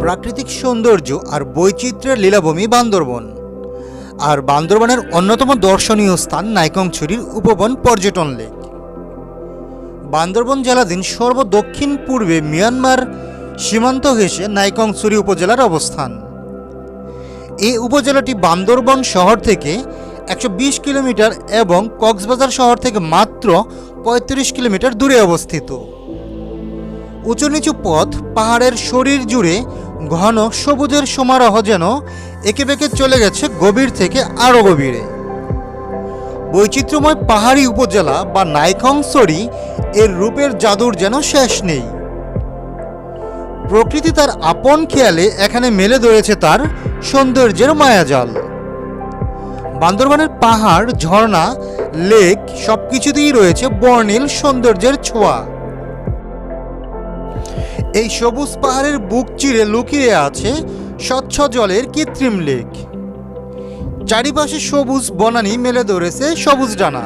প্রাকৃতিক সৌন্দর্য আর বৈচিত্র্যের লীলাভূমি বান্দরবন। আর বান্দরবনের অন্যতম দর্শনীয় স্থান নাইকংছড়ির উপবন পর্যটন লেক। বান্দরবন জেলাধীন সর্বদক্ষিণ পূর্বে মিয়ানমার সীমান্ত ঘেঁষে নাইকংছড়ি উপজেলার অবস্থান। এই উপজেলাটি বান্দরবন শহর থেকে একশো বিশ কিলোমিটার এবং কক্সবাজার শহর থেকে মাত্র পঁয়ত্রিশ কিলোমিটার দূরে অবস্থিত। উঁচু নিচু পথ, পাহাড়ের শরীর জুড়ে ঘন সবুজের সমারোহ যেন একে বেঁকে চলে গেছে গভীর থেকে আরও গভীরে। বৈচিত্র্যময় পাহাড়ি উপজেলা বা নাইখংসরি এর রূপের জাদুর যেন শেষ নেই। প্রকৃতি তার আপন খেয়ালে এখানে মেলে ধরেছে তার সৌন্দর্যের মায়াজাল। বান্দরবানের পাহাড়, ঝর্ণা, লেক সবকিছুতেই রয়েছে বর্ণিল সৌন্দর্যের ছোঁয়া। এই সবুজ পাহাড়ের বুক চিরে লুকিয়ে আছে স্বচ্ছ জলের কৃত্রিম লেক। চারিপাশে সবুজ বনানি মেলে ধরেছে সবুজ ডানা।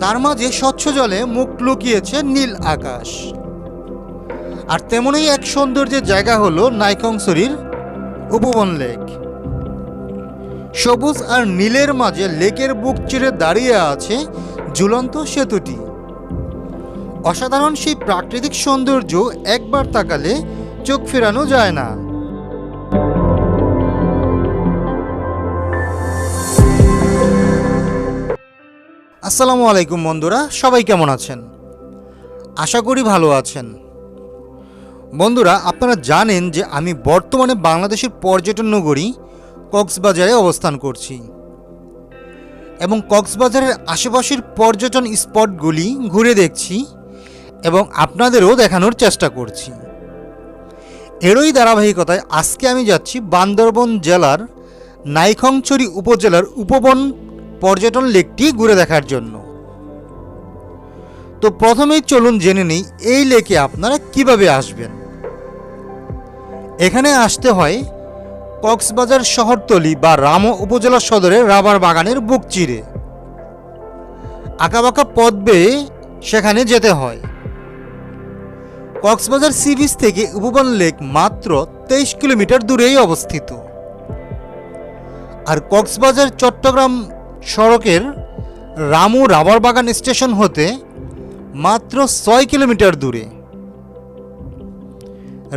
তার মাঝে স্বচ্ছ জলে মুখ লুকিয়েছে নীল আকাশ। আর তেমনই এক সৌন্দর্যের জায়গা হলো নাইকংসরির উপবন লেক। সবুজ আর নীলের মাঝে লেকের বুক চিরে দাঁড়িয়ে আছে ঝুলন্ত সেতুটি। অসাধারণ সেই প্রাকৃতিক সৌন্দর্য একবার তাকালে চোখ ফেরানো যায় না। আসসালামু আলাইকুম বন্ধুরা, সবাই কেমন আছেন? আশা করি ভালো আছেন। বন্ধুরা, আপনারা জানেন যে আমি বর্তমানে বাংলাদেশের পর্যটন নগরী কক্সবাজারে অবস্থান করছি এবং কক্সবাজারের আশেপাশের পর্যটন স্পটগুলি ঘুরে দেখছি। এবং আপনাদেরও দেখানোর চেষ্টা করছি। এরই ধারাবাহিকতায় আজকে আমি যাচ্ছি বান্দরবন জেলার নাইখংছড়ি উপজেলার উপবন পর্যটন লেকটি ঘুরে দেখার জন্য। তো প্রথমেই চলুন জেনে নিই, এই লেকে আপনারা কীভাবে আসবেন? এখানে আসতে হয় কক্সবাজার শহরতলি বা রামো উপজেলা সদরের রাবার বাগানের বুক চিরে। আঁকাবাঁকা পথ বেয়ে সেখানে যেতে হয়। কক্সবাজার সি বিচ থেকে উপবন লেক মাত্র তেইশ কিলোমিটার দূরেই অবস্থিত। আর কক্সবাজার চট্টগ্রাম সড়কের রামু রাবার বাগান স্টেশন হতে মাত্র ছয় কিলোমিটার দূরে।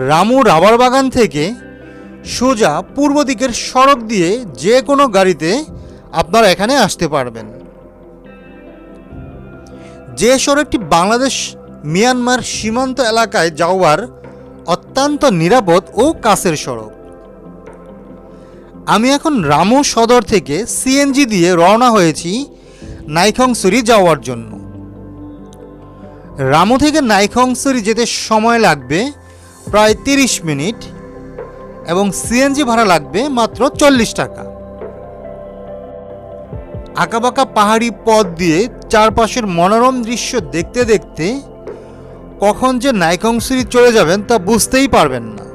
রামু রাবার বাগান থেকে সোজা পূর্ব দিকের সড়ক দিয়ে যে কোনো গাড়িতে আপনারা এখানে আসতে পারবেন। যে সড়কটি বাংলাদেশ মিয়ানমার সীমান্ত এলাকায় যাওয়ার অত্যন্ত নিরাপদ ও কাছের সড়ক। আমি এখন রামু সদর থেকে সিএনজি দিয়ে রওনা হয়েছি নাইখংসুরি যাওয়ার জন্য। রামু থেকে নাইখংসুরি যেতে সময় লাগবে প্রায় তিরিশ মিনিট এবং সিএনজি ভাড়া লাগবে মাত্র চল্লিশ টাকা। আঁকাবাঁকা পাহাড়ি পথ দিয়ে চারপাশের মনোরম দৃশ্য দেখতে দেখতে কখন যে নাইকংসুরি চলে যাবেন তা বুঝতেই পারবেন না।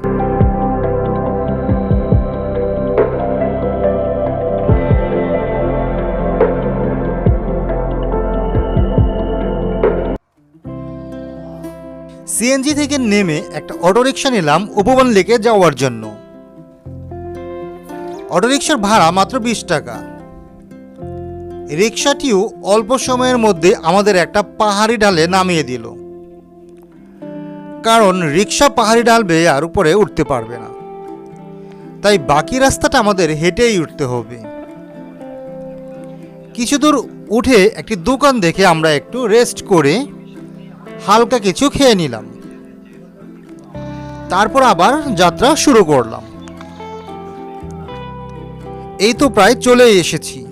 সিএনজি থেকে নেমে একটা অটোরিকশা নিলাম উপবন লেকে যাওয়ার জন্য। অটোরিকশার ভাড়া মাত্র বিশ টাকা। রিক্সাটিও অল্প সময়ের মধ্যে আমাদের একটা পাহাড়ি ঢালে নামিয়ে দিল। কারণ রিক্সা পাহাড়ি ঢাল বেয়ে আর উপরে উঠতে পারবে না। তাই বাকি রাস্তাটা আমাদের হেঁটেই উঠতে হবে। কিছু দূর উঠে একটি দোকান দেখে আমরা একটু রেস্ট করে হালকা কিছু খেয়ে নিলাম। তারপর আবার যাত্রা শুরু করলাম। এই তো প্রায় চলে এসেছি।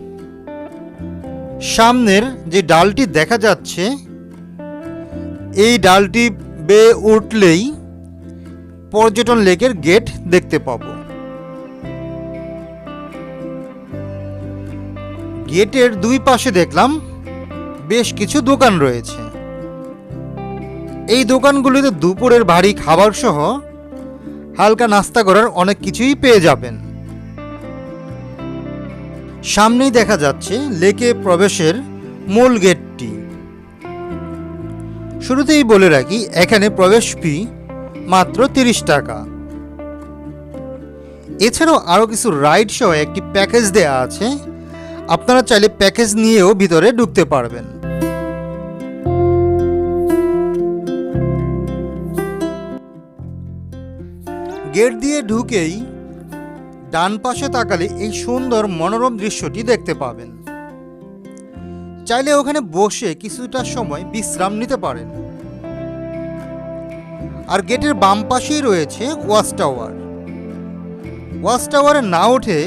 সামনের যে ডালটি দেখা যাচ্ছে, এই ডালটি বেয়ে উঠলেই পর্যটন লেকের গেট দেখতে পাবো। গেটের দুই পাশে দেখলাম বেশ কিছু দোকান রয়েছে। এই দোকানগুলিতে দুপুরের ভারী খাবার সহ হালকা নাস্তা করার অনেক কিছুই পেয়ে যাবেন। সামনেই দেখা যাচ্ছে লেকে প্রবেশের মূল গেটটি। শুরুতেই বলে রাখি, এখানে প্রবেশ ফি মাত্র তিরিশ টাকা। এছাড়াও আরও কিছু রাইড সহ একটি প্যাকেজ দেয়া আছে। আপনারা চাইলে প্যাকেজ নিয়েও ভিতরে ঢুকতে পারবেন। গেট দিয়ে ঢুকেই ডান পাশে তাকালে এই সুন্দর মনোরম দৃশ্যটি দেখতে পাবেন। চাইলে ওখানে বসে কিছুটা সময় বিশ্রাম নিতে পারেন। আর গেটের বাম পাশেই রয়েছে ওয়াচ টাওয়ার। ওয়াচ টাওয়ারে না উঠে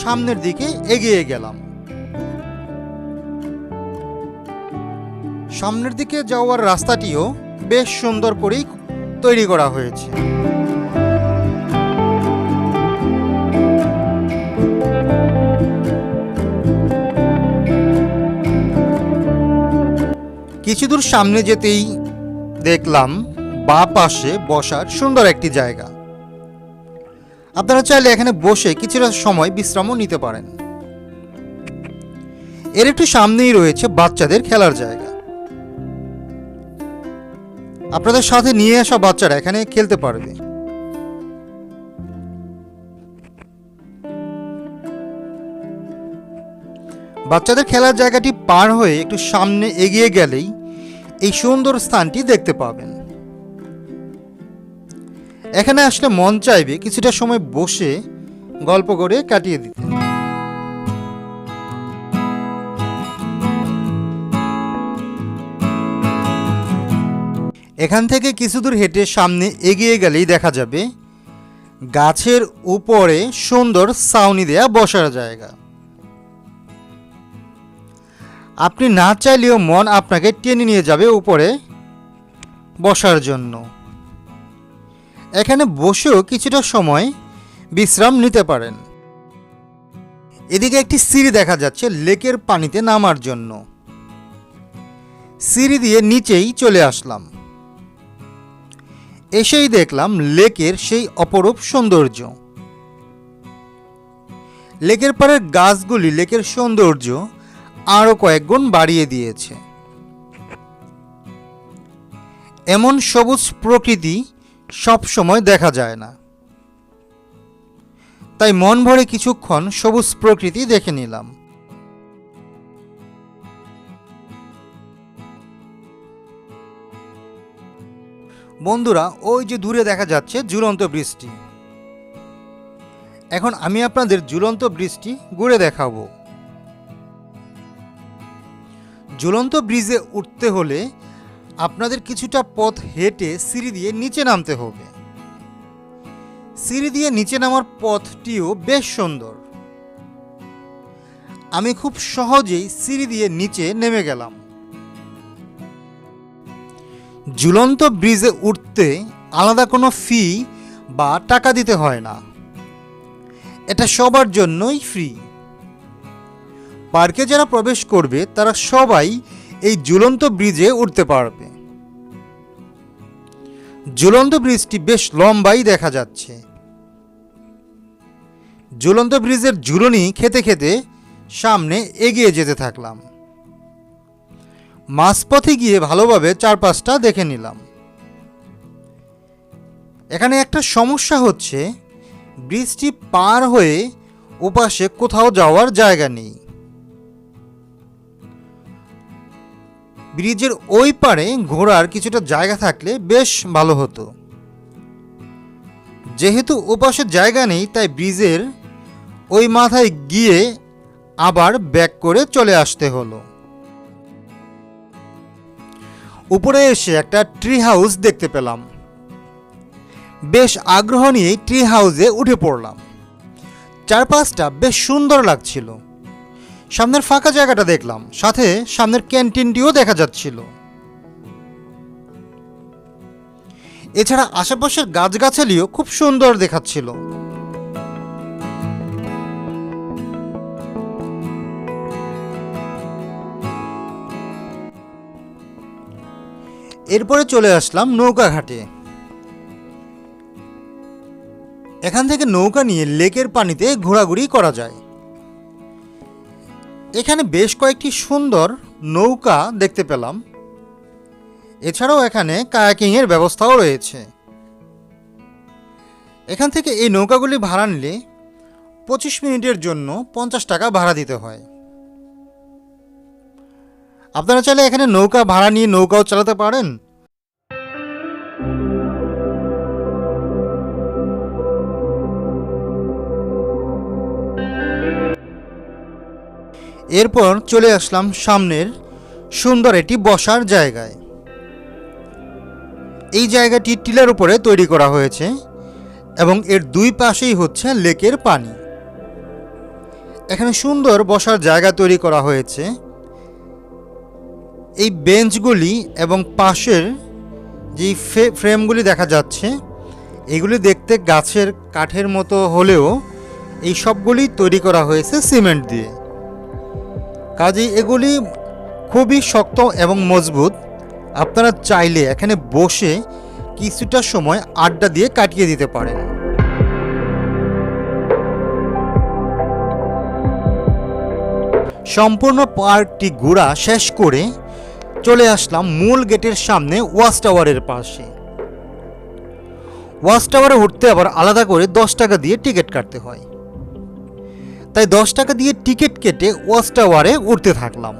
সামনের দিকে এগিয়ে গেলাম। সামনের দিকে যাওয়ার রাস্তাটিও বেশ সুন্দর করেই তৈরি করা হয়েছে। কিছু দূর সামনে যেতেই দেখলাম বা পাশে বসার সুন্দর একটি জায়গা। আপনারা চাইলে এখানে বসে কিছুটা সময় বিশ্রামও নিতে পারেন। এর একটু সামনেই রয়েছে বাচ্চাদের খেলার জায়গা। আপনাদের সাথে নিয়ে আসা বাচ্চারা এখানে খেলতে পারবে। বাচ্চাদের খেলার জায়গাটি পার হয়ে একটু সামনে এগিয়ে গেলেই এই সুন্দর স্থানটি দেখতে পাবেন। এখানে আসলে মন চাইবে কিছুটা সময় বসে গল্প করে কাটিয়ে দিতে। এখান থেকে কিছু দূর হেঁটে সামনে এগিয়ে গেলেই দেখা যাবে, গাছের উপরে সুন্দর ছাউনি দেয়া বসার জায়গা। আপনি না চাইলেও মন আপনাকে টেনে নিয়ে যাবে উপরে বসার জন্য। এখানে বসেও কিছুটা সময় বিশ্রাম নিতে পারেন। এদিকে একটি সিঁড়ি দেখা যাচ্ছে লেকের পানিতে নামার জন্য। সিঁড়ি দিয়ে নিচেই চলে আসলাম। এসেই দেখলাম লেকের সেই অপরূপ সৌন্দর্য। লেকের পাড়ের গাছগুলি লেকের সৌন্দর্য আরও কয়েক গুণ বাড়িয়ে দিয়েছে। এমন সবুজ প্রকৃতি সব সময় দেখা যায় না। তাই মন ভরে কিছুক্ষণ সবুজ প্রকৃতি দেখে নিলাম। বন্ধুরা, ওই যে দূরে দেখা যাচ্ছে ঝুলন্ত বৃষ্টি। এখন আমি আপনাদের ঝুলন্ত বৃষ্টি ঘুরে দেখাবো। ঝুলন্ত ব্রিজে উঠতে হলে আপনাদের কিছুটা পথ হেঁটে সিঁড়ি দিয়ে নিচে নামতে হবে। সিঁড়ি দিয়ে নিচে নামার পথটিও বেশ সুন্দর। আমি খুব সহজেই সিঁড়ি দিয়ে নিচে নেমে গেলাম। ঝুলন্ত ব্রিজে উঠতে আলাদা কোনো ফি বা টাকা দিতে হয় না। এটা সবার জন্যই ফ্রি পার্কে যারা প্রবেশ করবে, তারা সবাই এই ঝুলন্ত ব্রিজে উঠতে পারবে। ঝুলন্ত ব্রিজটি বেশ লম্বাই দেখা যাচ্ছে। ঝুলন্ত ব্রিজের ঝুলনি খেতে খেতে সামনে এগিয়ে যেতে থাকলাম। মাঝপথে গিয়ে ভালোভাবে চারপাশটা দেখে নিলাম। এখানে একটা সমস্যা হচ্ছে, ব্রিজটি পার হয়ে ওপাশে কোথাও যাওয়ার জায়গা নেই। ব্রিজের ওই পারে ঘোরার কিছুটা জায়গা থাকলে বেশ ভালো হতো। যেহেতু ওপাশে জায়গা নেই, তাই ব্রিজের ওই মাথায় গিয়ে আবার ব্যাক করে চলে আসতে হলো। উপরে এসে একটা ট্রি হাউস দেখতে পেলাম। বেশ আগ্রহ নিয়ে ট্রি হাউসে উঠে পড়লাম। চারপাশটা বেশ সুন্দর লাগছিল। সামনের ফাঁকা জায়গাটা দেখলাম, সাথে সামনের ক্যান্টিনটিও দেখা যাচ্ছিল। এছাড়া আশেপাশের গাছগাছালিও খুব সুন্দর দেখাচ্ছিল। এরপরে চলে আসলাম নৌকা ঘাটে। এখান থেকে নৌকা নিয়ে লেকের পানিতে ঘোরাঘুরি করা যায়। এখানে বেশ কয়েকটি সুন্দর নৌকা দেখতে পেলাম। এছাড়াও এখানে কায়াকিংয়ের ব্যবস্থাও রয়েছে। এখান থেকে এই নৌকাগুলি ভাড়া নিলে পঁচিশ মিনিটের জন্য পঞ্চাশ টাকা ভাড়া দিতে হয়। আপনারা চাইলে এখানে নৌকা ভাড়া নিয়ে নৌকাও চালাতে পারেন। এরপর চলে আসলাম সামনের সুন্দর একটি বসার জায়গায়। এই জায়গাটি টিলার উপরে তৈরি করা হয়েছে এবং এর দুই পাশেই হচ্ছে লেকের পানি। এখানে সুন্দর বসার জায়গা তৈরি করা হয়েছে। এই বেঞ্চগুলি এবং পাশের যে ফ্রে- ফ্রেমগুলি দেখা যাচ্ছে, এগুলি দেখতে গাছের কাঠের মতো হলেও এই সবগুলি তৈরি করা হয়েছে সিমেন্ট দিয়ে। কাজেই এগুলি খুবই শক্ত এবং মজবুত। আপনারা চাইলে এখানে বসে কিছুটা সময় আড্ডা দিয়ে কাটিয়ে দিতে পারেন। সম্পূর্ণ পার্কটি ঘোরা শেষ করে চলে আসলাম মূল গেটের সামনে ওয়াচ টাওয়ারের পাশে। ওয়াচ টাওয়ারে উঠতে আবার আলাদা করে দশ টাকা দিয়ে টিকিট কাটতে হয়। তাই দশ টাকা দিয়ে টিকিট কেটে ওয়াচ টাওয়ারে উঠতে থাকলাম।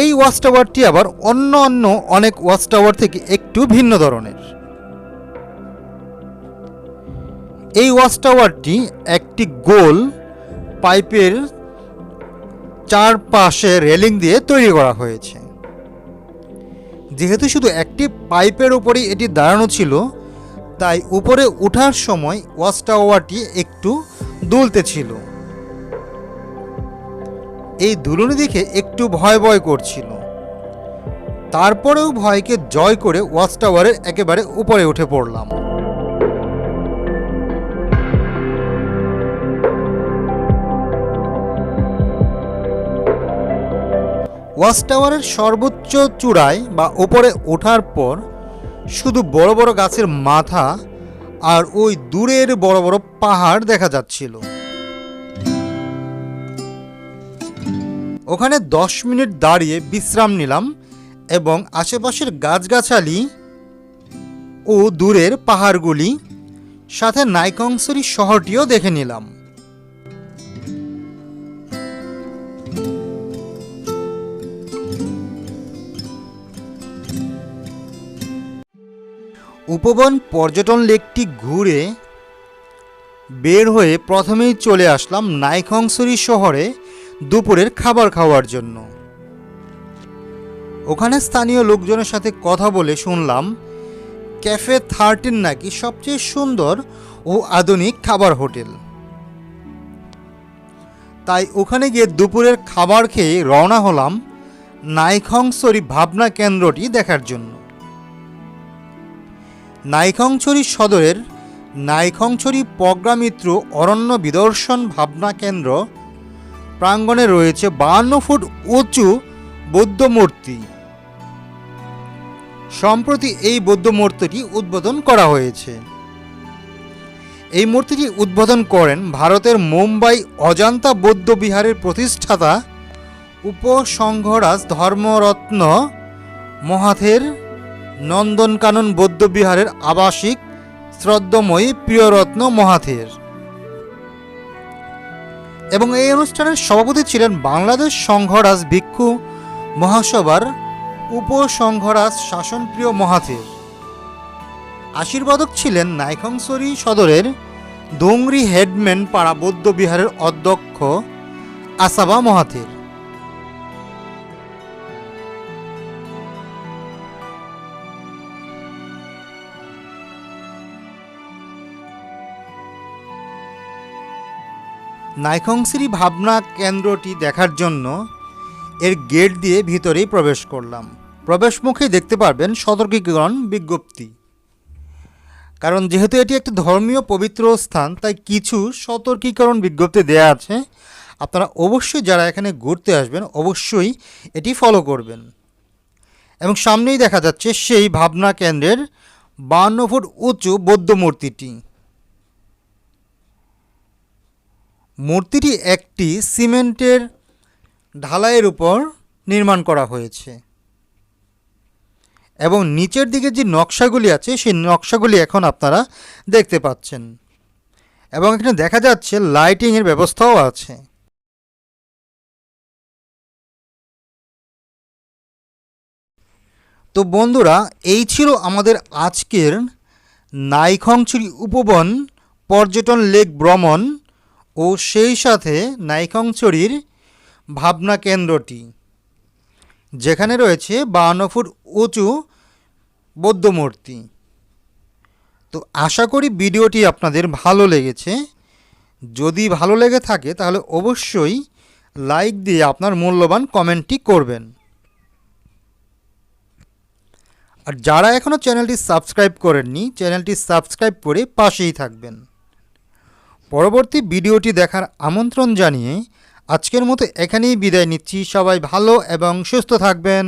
এই ওয়াচ টাওয়ারটি আবার অন্য অন্য অনেক ওয়াচ টাওয়ার থেকে একটু ভিন্ন ধরনের। এই ওয়াচ টাওয়ারটি একটি গোল পাইপের চারপাশে রেলিং দিয়ে তৈরি করা হয়েছে। যেহেতু শুধু একটি পাইপের উপরেই এটি দাঁড়ানো ছিল, তাই উপরে ওঠার সময় ওয়াচ টাওয়ারটি একটু দুলতে ছিল। এই দুলুনি দেখে একটু ভয় ভয় করছিল। তারপরেও ভয়কে জয় করে ওয়াচ টাওয়ারের একেবারে উপরে উঠে পড়লাম। ওয়াচ টাওয়ারের সর্বোচ্চ চূড়ায় বা ওপরে ওঠার পর শুধু বড় বড় গাছের মাথা আর ওই দূরের বড় বড় পাহাড় দেখা যাচ্ছিল। ওখানে দশ মিনিট দাঁড়িয়ে বিশ্রাম নিলাম এবং আশেপাশের গাছগাছালি ও দূরের পাহাড়গুলি, সাথে নাইকংসরি শহরটিও দেখে নিলাম। উপবন পর্যটন লেকটি ঘুরে বের হয়ে প্রথমেই চলে আসলাম নাইখংসরি শহরে দুপুরের খাবার খাওয়ার জন্য। ওখানে স্থানীয় লোকজনের সাথে কথা বলে শুনলাম, ক্যাফে থার্টিন নাকি সবচেয়ে সুন্দর ও আধুনিক খাবার হোটেল। তাই ওখানে গিয়ে দুপুরের খাবার খেয়ে রওনা হলাম নাইখংসরি ভাবনা কেন্দ্রটি দেখার জন্য। নাইখংছড়ি সদরের নাইখংছড়ি প্রজ্ঞামিত্র অরণ্য বিদর্শন ভাবনা কেন্দ্র প্রাঙ্গণে রয়েছে বাহান্ন ফুট উঁচু বৌদ্ধ মূর্তি। সম্প্রতি এই বৌদ্ধ মূর্তিটি উদ্বোধন করা হয়েছে। এই মূর্তিটি উদ্বোধন করেন ভারতের মুম্বাই অজান্তা বৌদ্ধ বিহারের প্রতিষ্ঠাতা উপসংঘরাজ ধর্মরত্ন মহাথের নন্দনকানন বৌদ্ধ বিহারের আবাসিক শ্রদ্ধময়ী প্রিয়রত্ন মহাথের। এবং এই অনুষ্ঠানের সভাপতি ছিলেন বাংলাদেশ সংঘরাজ ভিক্ষু মহাসভার উপসংঘরাজ শাসনপ্রিয় মহাথির। আশীর্বাদক ছিলেন নাইখংসরি সদরের দোংরি হেডম্যান পাড়া বৌদ্ধ বিহারের অধ্যক্ষ আসাবা মহাথের। নাইখংসিরি ভাবনা কেন্দ্রটি দেখার জন্য এর গেট দিয়ে ভিতরেই প্রবেশ করলাম। প্রবেশ মুখে দেখতে পারবেন সতর্কীকরণ বিজ্ঞপ্তি। কারণ যেহেতু এটি একটি ধর্মীয় পবিত্র স্থান, তাই কিছু সতর্কীকরণ বিজ্ঞপ্তি দেয়া আছে। আপনারা অবশ্যই যারা এখানে ঘুরতে আসবেন, অবশ্যই এটি ফলো করবেন। এবং সামনেই দেখা যাচ্ছে সেই ভাবনা কেন্দ্রের বান্ন ফুট উঁচু বৌদ্ধ মূর্তিটি। মূর্তিটি একটি সিমেন্টের ঢালাইয়ের উপর নির্মাণ করা হয়েছে। এবং নিচের দিকে যে নকশাগুলি আছে, সেই নকশাগুলি এখন আপনারা দেখতে পাচ্ছেন। এবং এখানে দেখা যাচ্ছে লাইটিংয়ের ব্যবস্থাও আছে। তো বন্ধুরা, এই ছিল আমাদের আজকের নাইখংছড়ি উপবন পর্যটন লেক ভ্রমণ। ও সেই সাথে নাইখংছড়ির ভাবনা কেন্দ্রটি, যেখানে রয়েছে বাহান্ন ফুট উঁচু বৌদ্ধ মূর্তি। তো আশা করি ভিডিওটি আপনাদের ভালো লেগেছে। যদি ভালো লেগে থাকে, তাহলে অবশ্যই লাইক দিয়ে আপনার মূল্যবান কমেন্টটি করবেন। আর যারা এখনও চ্যানেলটি সাবস্ক্রাইব করেননি, চ্যানেলটি সাবস্ক্রাইব করে পাশেই থাকবেন। পরবর্তী ভিডিওটি দেখার আমন্ত্রণ জানিয়ে আজকের মতো এখানেই বিদায় নিচ্ছি। সবাই ভালো এবং সুস্থ থাকবেন।